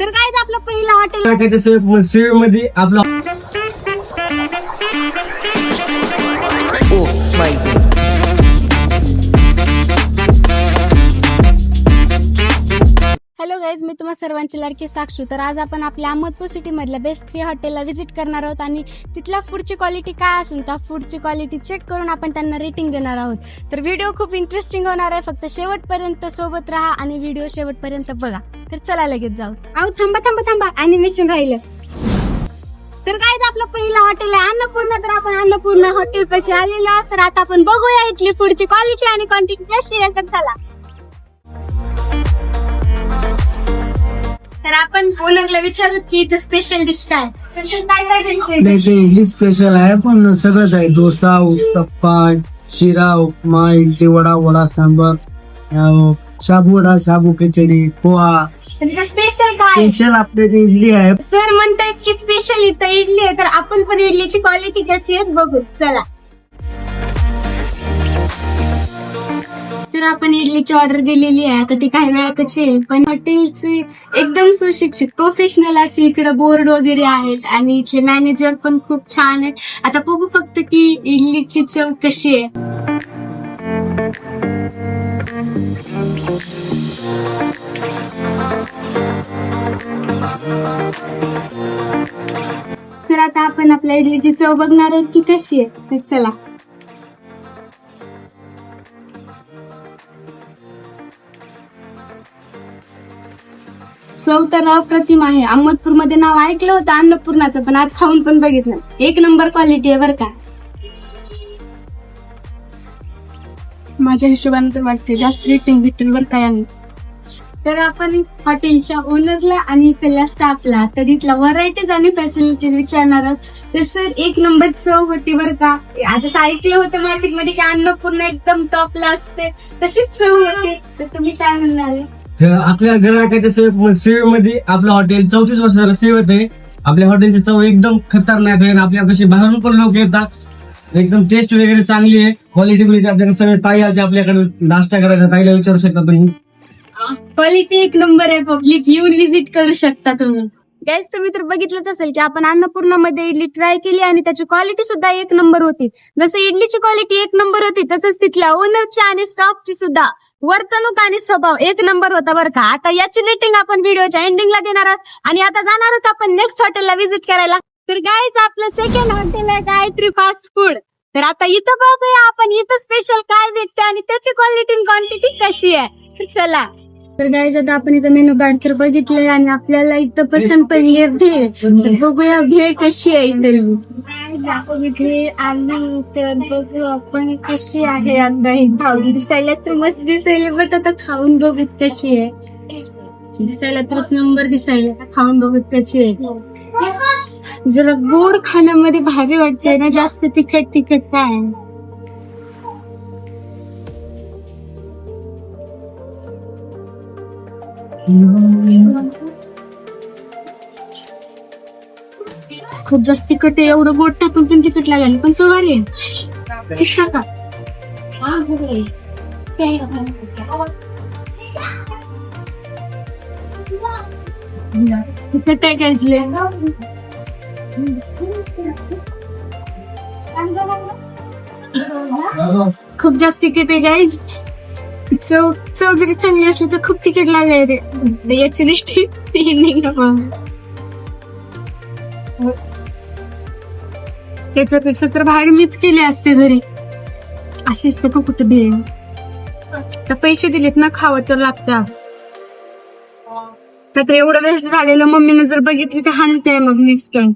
तर काय आपलं पहिलं हॉटेल सेवे सेवेमध्ये आपला हॅलो गाईज मी तुम्हा सर्वांची लाडकी साक्षू. तर आज आपण आपल्या अहमदपूर सिटी मधल्या बेस्ट थ्री हॉटेलला व्हिजिट करणार आहोत आणि तिथल्या फूडची क्वालिटी काय असून त्या फूडची क्वालिटी चेक करून आपण त्यांना रेटिंग देणार आहोत. तर व्हिडिओ खूप इंटरेस्टिंग होणार आहे. फक्त शेवटपर्यंत सोबत राहा आणि व्हिडिओ शेवटपर्यंत बघा. तर चला लगेच जाऊ. अहो थांबा थांबा थांबा. अॅनिमेशन राहिलं. तर काय आपलं पहिलं हॉटेल आहे? अन्नपूर्णा तर आपण अन्नपूर्णा हॉटेल पाशी आलेलो आहोत. तर आता आपण बघूया इथली फूडची क्वालिटी आणि क्वांटिटी कशी आहे. तर चला. तर आपण ओनरला विचारू की इथं स्पेशल डिश काय स्पेशल काय काय भेटते नाही ते इडली स्पेशल आहे पण सगळंच आहे. डोसा उत्तप्पा शिरा उपमा इडली वडा वडा सांबर अं, शाबू वडा शाबू खिचडी पोहा. स्पेशल काय? स्पेशल आपल्या इथे इडली आहे. सर म्हणतायत की स्पेशल इथं इडली आहे तर आपण पण इडलीची क्वालिटी कशी आहे बघू. चला. तर आपण इडलीची ऑर्डर दिलेली आहे. आता ती काही वेळातच येईल पण हॉटेलचे एकदम सुशिक्षित प्रोफेशनल असे इकडे बोर्ड वगैरे आहेत आणि इथले मॅनेजर पण खूप छान आहेत. आता बघू फक्त की इडलीची चव कशी आहे. तर आता आपण आपल्या इडलीची चव बघणार आहोत की कशी आहे. तर चला. चव तर अप्रतिम आहे. अहमदपूरमध्ये नाव ऐकलं होतं अन्नपूर्णाचं पण आज खाऊन पण बघितलं एक नंबर क्वालिटी आहे बरं का. माझ्या हिशोबाने तर वाटते जास्त रेटिंग भेटेल बरं का यांनी. तर आपण हॉटेलच्या ओनरला आणि त्याला स्टाफला तर इथला व्हरायटीज आणि फॅसिलिटीज विचारणार आहोत. तर सर एक नंबर चव होती बरं का. असं ऐकलं होतं मार्केटमध्ये की अन्नपूर्ण एकदम टॉपला असते. तशीच चव होते. तर तुम्ही काय म्हणणार आहे? आपल्या ग्राहकाच्या सेवे सेवेमध्ये आपलं हॉटेल चौतीस वर्षाला सेवेत आहे. आपल्या हॉटेलची चव एकदम खतरनाक आहे आपल्या आपल्यापाशी बाहेरून पण लोक येतात. एकदम टेस्ट वगैरे चांगली आहे. क्वालिटी क्वालिटी आपल्याकडे सगळे ताई आले आपल्याकडे नाश्ता करायचा ताईला विचारू शकता तुम्ही क्वालिटी एक नंबर आहे पब्लिक येऊन विजिट करू शकता तुम्ही. गॅस तुम्ही तर बघितलंच असेल की आपण अन्नपूर्णामध्ये इडली ट्राय केली आणि त्याची क्वालिटी सुद्धा एक नंबर होती. जसं इडलीची क्वालिटी एक नंबर होती तसंच तिथल्या ओनरची आणि स्टॉकची सुद्धा. वर्तणूक आणि स्वभाव एक नंबर होता बरं का. आता याची रेटिंग आपण व्हिडिओच्या एंडिंगला देणार आहोत. आणि आता जाणार आहोत आपण नेक्स्ट हॉटेलला व्हिजिट करायला. तर गायच आपलं सेकंड हॉटेल आहे गायत्री फास्ट फूड तर आता इथं बघूया आपण इथं स्पेशल काय भेटते आणि त्याची क्वालिटी क्वांटिटी कशी आहे. चला. तर गाईज आता आपण इथं मेनू कार्ड तर बघितलंय आणि आपल्याला इथं पसंत पडली आहे तर बघूया भेळ कशी आहे इथं आपण तर बघू आपण कशी आहे. आता ही खाऊन दिसायला तर मस्त दिसायला बट आता खाऊन बघू कशी आहे दिसायला तर नंबर दिसायला खाऊन बघू कशी आहे. जरा गोड खाण्यामध्ये भारी वाटतंय ना जास्त तिखट तिखट काय? खूप जास्त तिखट आहे एवढं गोड टाकून पण तिखट लागेल पण चवारी आहे. तिखट टाका. तिखट आहे कॅन्सले खूप जास्त तिखट आहे गाईज चव चव जरी चांगली असली तर खूप तिकीट लागले रे याची लिस्ट त्याच्यापेक्षा तर बाहेर मीच केले असते घरी. अशी असते का कुठे भेळ तर पैसे दिलेत ना खावं तर लागतं. तर एवढं वेस्ट झालेलं मम्मीने जर बघितली तर हानते मग नेक्स्ट टाइम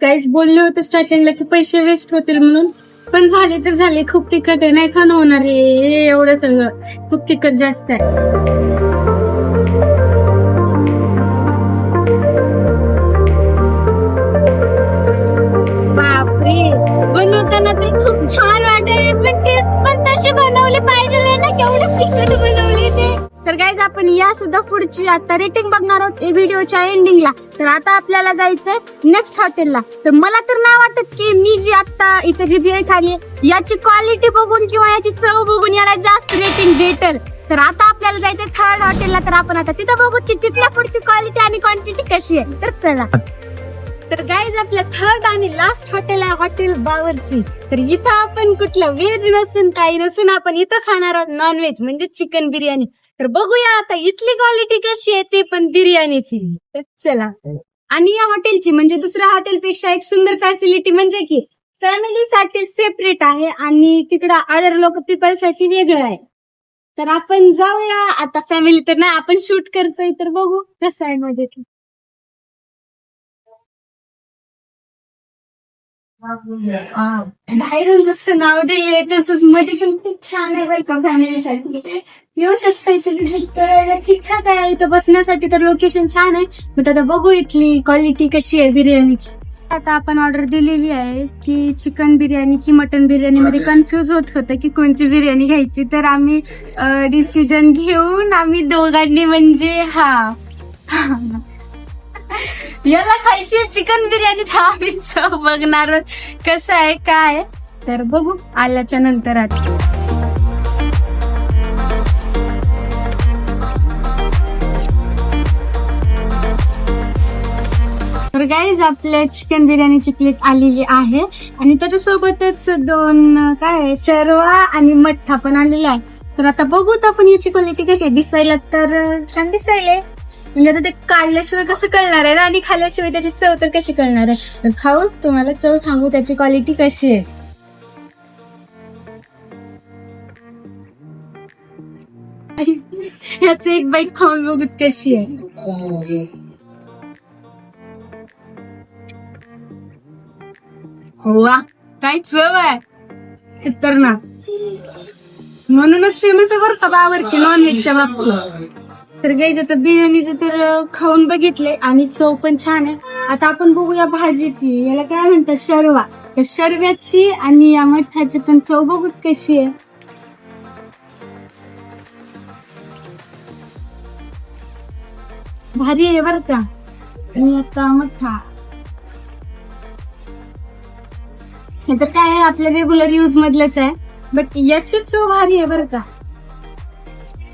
काहीच बोलले होते स्टार्टिंगला की पैसे वेस्ट होतील म्हणून. पण झाले तर झाले खूप तिखट आहे नाही खाणं होणार आहे. एवढं सगळं खूप तिखट जास्त आहे. बापरे बनवताना ते खूप छान वाटेल पण टेस्ट पण तशी बनवली पाहिजे ना केवढं तिखट बनवले ते. तर गाईज आपण या सुद्धा पुढची आता रेटिंग बघणार आहोत. व्हिडिओच्या एंडिंगला तर आता आपल्याला जायचंय नेक्स्ट हॉटेलला तर मला तर नाही वाटत की मी जी आता इथे जी भेळ खाली याची क्वालिटी बघून किंवा याची चव बघून याला जास्त रेटिंग भेटल. तर आता आपल्याला जायचं थर्ड हॉटेलला तर आपण आता तिथं बघू की तिथल्या पुढची क्वालिटी आणि क्वांटिटी कशी आहे. तर चला. तर गाईज आपल्या थर्ड आणि लास्ट हॉटेल आहे हॉटेल बावरची. तर इथं आपण कुठलं व्हेज नसून काही नसून आपण इथं खाणार आहोत नॉनव्हेज म्हणजे चिकन बिर्याणी. तर बघूया आता इथली क्वालिटी कशी आहे ते पण बिर्याणीची. तर चला. आणि या हॉटेलची म्हणजे दुसऱ्या हॉटेलपेक्षा एक सुंदर फॅसिलिटी म्हणजे की फॅमिलीसाठी सेपरेट आहे आणि तिकडं अदर लोक पीपलसाठी वेगळं आहे. तर आपण जाऊया. आता फॅमिली तर नाही आपण शूट करतोय तर बघू कसं आहे मध्ये बाहेरून जसं नाव दिले तसंच मध्ये पण खूप छान आहे बरं का फॅमिलीसाठी येऊ शकता इथे ठीकठाक आहे इथं बसण्यासाठी तर लोकेशन छान आहे बट आता बघू इथली क्वालिटी कशी आहे बिर्याणीची. आता आपण ऑर्डर दिलेली आहे की चिकन बिर्याणी की मटन बिर्याणी. मध्ये कन्फ्युज होत होतं की कोणची बिर्याणी घ्यायची. तर आम्ही डिसिजन घेऊन आम्ही दोघांनी म्हणजे हा. याला खायची चिकन बिर्याणी तर आम्ही चव बघणार आहोत. कसं आहे काय तर बघू आल्याच्यानंतर आता तर गाईज आपल्या चिकन बिर्याणीची प्लेट आलेली आहे. आणि त्याच्यासोबतच दोन काय आहे, शर्वा आणि मठ्ठा पण आलेला आहे. तर आता बघूत आपण याची क्वालिटी कशी दिसायला तर छान दिसायले म्हणजे आता ते काढल्याशिवाय कसं कळणार आहे? ना आणि खाल्ल्याशिवाय त्याची चव तर कशी कळणार आहे? तर खाऊ तुम्हाला चव सांगू त्याची क्वालिटी कशी आहे. याची एक बाईक खाऊन बघूत कशी आहे. हो वा काय चव आहे. तर ना. म्हणूनच फेमस आहे बरं का बावरची नॉनव्हेजच्या बाबतीत. तर गाईज तर बिर्याणीचं तर खाऊन बघितले आणि चव पण छान आहे. आता आपण बघूया भाजीची. याला काय म्हणतात? शर्वा. या शर्व्याची आणि या मठ्ठाची पण चव बघूत कशी आहे? भारी आहे बरं का? आणि आता मठ्ठा हे तर काय आहे? आपल्या रेग्युलर यूज मधलंच आहे. बट याची चव भारी आहे बरं का?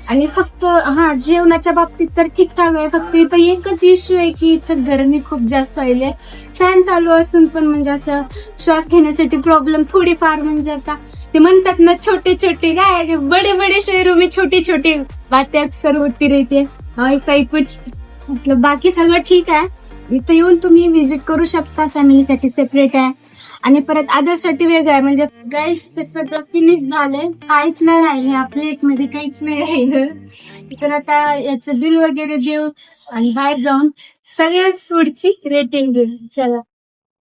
आणि फक्त हा जेवणाच्या बाबतीत तर ठीकठाक आहे. फक्त इथं एकच इश्यू आहे की इथं गरमी खूप जास्त व्हायली फॅन चालू असून पण म्हणजे असं श्वास घेण्यासाठी प्रॉब्लेम थोडीफार म्हणजे आता ते म्हणतात ना छोटे छोटे काय बडे बडे शहरों मी छोटी छोटी बातें अक्सर होती रहती ऐसा कुछ. मतलब बाकी सगळं ठीक आहे. इथं येऊन तुम्ही व्हिजिट करू शकता फॅमिलीसाठी सेपरेट आहे. आणि परत आदर्शसाठी वेगळं आहे. म्हणजे गाईस ते सगळं फिनिश झालंय. काहीच नाही राहिले. या प्लेटमध्ये काहीच नाही राहिलं. तर आता याचं बिल वगैरे देऊ आणि बाहेर जाऊन सगळ्याच फूडची रेटिंग देऊ चला.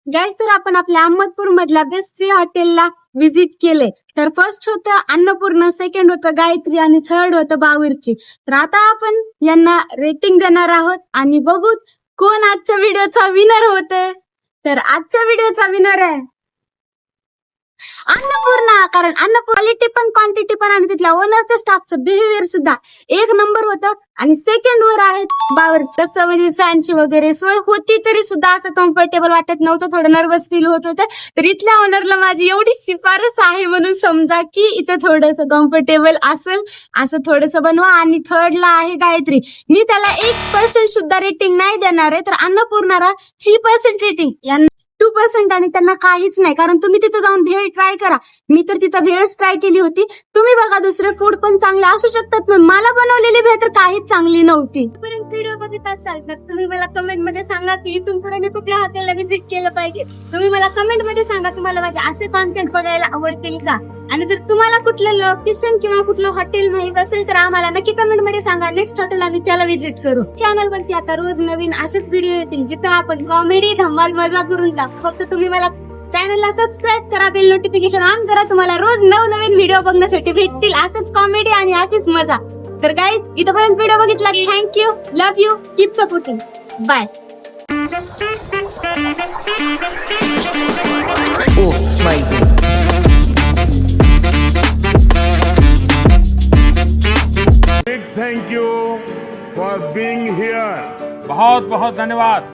गाईस तर आपण आपल्या अहमदपूर मधल्या बेस्ट्री हॉटेलला व्हिजिट केले तर फर्स्ट होतं अन्नपूर्ण सेकंड होतं गायत्री आणि थर्ड होतं बावीरची. तर आता आपण यांना रेटिंग देणार आहोत. आणि बघू कोण आजच्या व्हिडिओचा विनर होते तर आजच्या व्हिडिओचा विनर आहे. अन्नपूर्णा कारण अन्न क्वालिटी पण क्वांटिटी पण आणि तिथल्या ओनरचं स्टाफचं बिहेवियर सुद्धा एक नंबर होतं. आणि सेकंड वर आहेत बावर तसं म्हणजे फॅनची वगैरे. सोय होती तरी सुद्धा असं कम्फर्टेबल वाटत नव्हतं. थोडं नर्वस फील होत होतं. तर इथल्या ओनरला माझी एवढी शिफारस आहे म्हणून समजा की इथं थोडस कम्फर्टेबल असेल असं थोडस बनवा. आणि थर्डला आहे गायत्री. मी त्याला एक पर्सेंट सुद्धा रेटिंग नाही देणार आहे. तर अन्नपूर्णाला थ्री पर्सेंट रेटिंग यांना पर्सेंट आणि त्यांना काहीच नाही. कारण तुम्ही तिथे जाऊन भेळ ट्राय करा. मी तर तिथं भेळच ट्राय केली होती. तुम्ही बघा दुसरे फूड पण चांगले असू शकतात पण मला बनवलेली भेळ तर काहीच चांगली नव्हती. व्हिडिओ बघत असाल तर तुम्ही मला कमेंटमध्ये सांगा की इथून कुठल्या हॉटेलला व्हिजिट केलं पाहिजे. तुम्ही मला कमेंटमध्ये सांगा तुम्हाला माझे असे कॉन्टेंट बघायला आवडतील का? आणि जर तुम्हाला कुठलं लोकेशन किंवा कुठलं हॉटेल माहीत असेल तर आम्हाला नक्की कमेंटमध्ये सांगा. नेक्स्ट हॉटेल आम्ही त्याला व्हिजिट करू. चॅनल वरती आता रोज नवीन असेच व्हिडिओ येतील जिथं आपण कॉमेडी धमाल मजा करून टाकू. फक्त तुम्ही मला चॅनलला सबस्क्राईब करा बेल नोटिफिकेशन ऑन करा. तुम्हाला रोज नवनवीन व्हिडिओ बघण्यासाठी भेटतील असंच कॉमेडी आणि अशीच मजा. तर काय इथपर्यंत व्हिडिओ बघितला thank you love you keep supporting bye Oh, Smiley. thank you for being here. बहुत बहुत धन्यवाद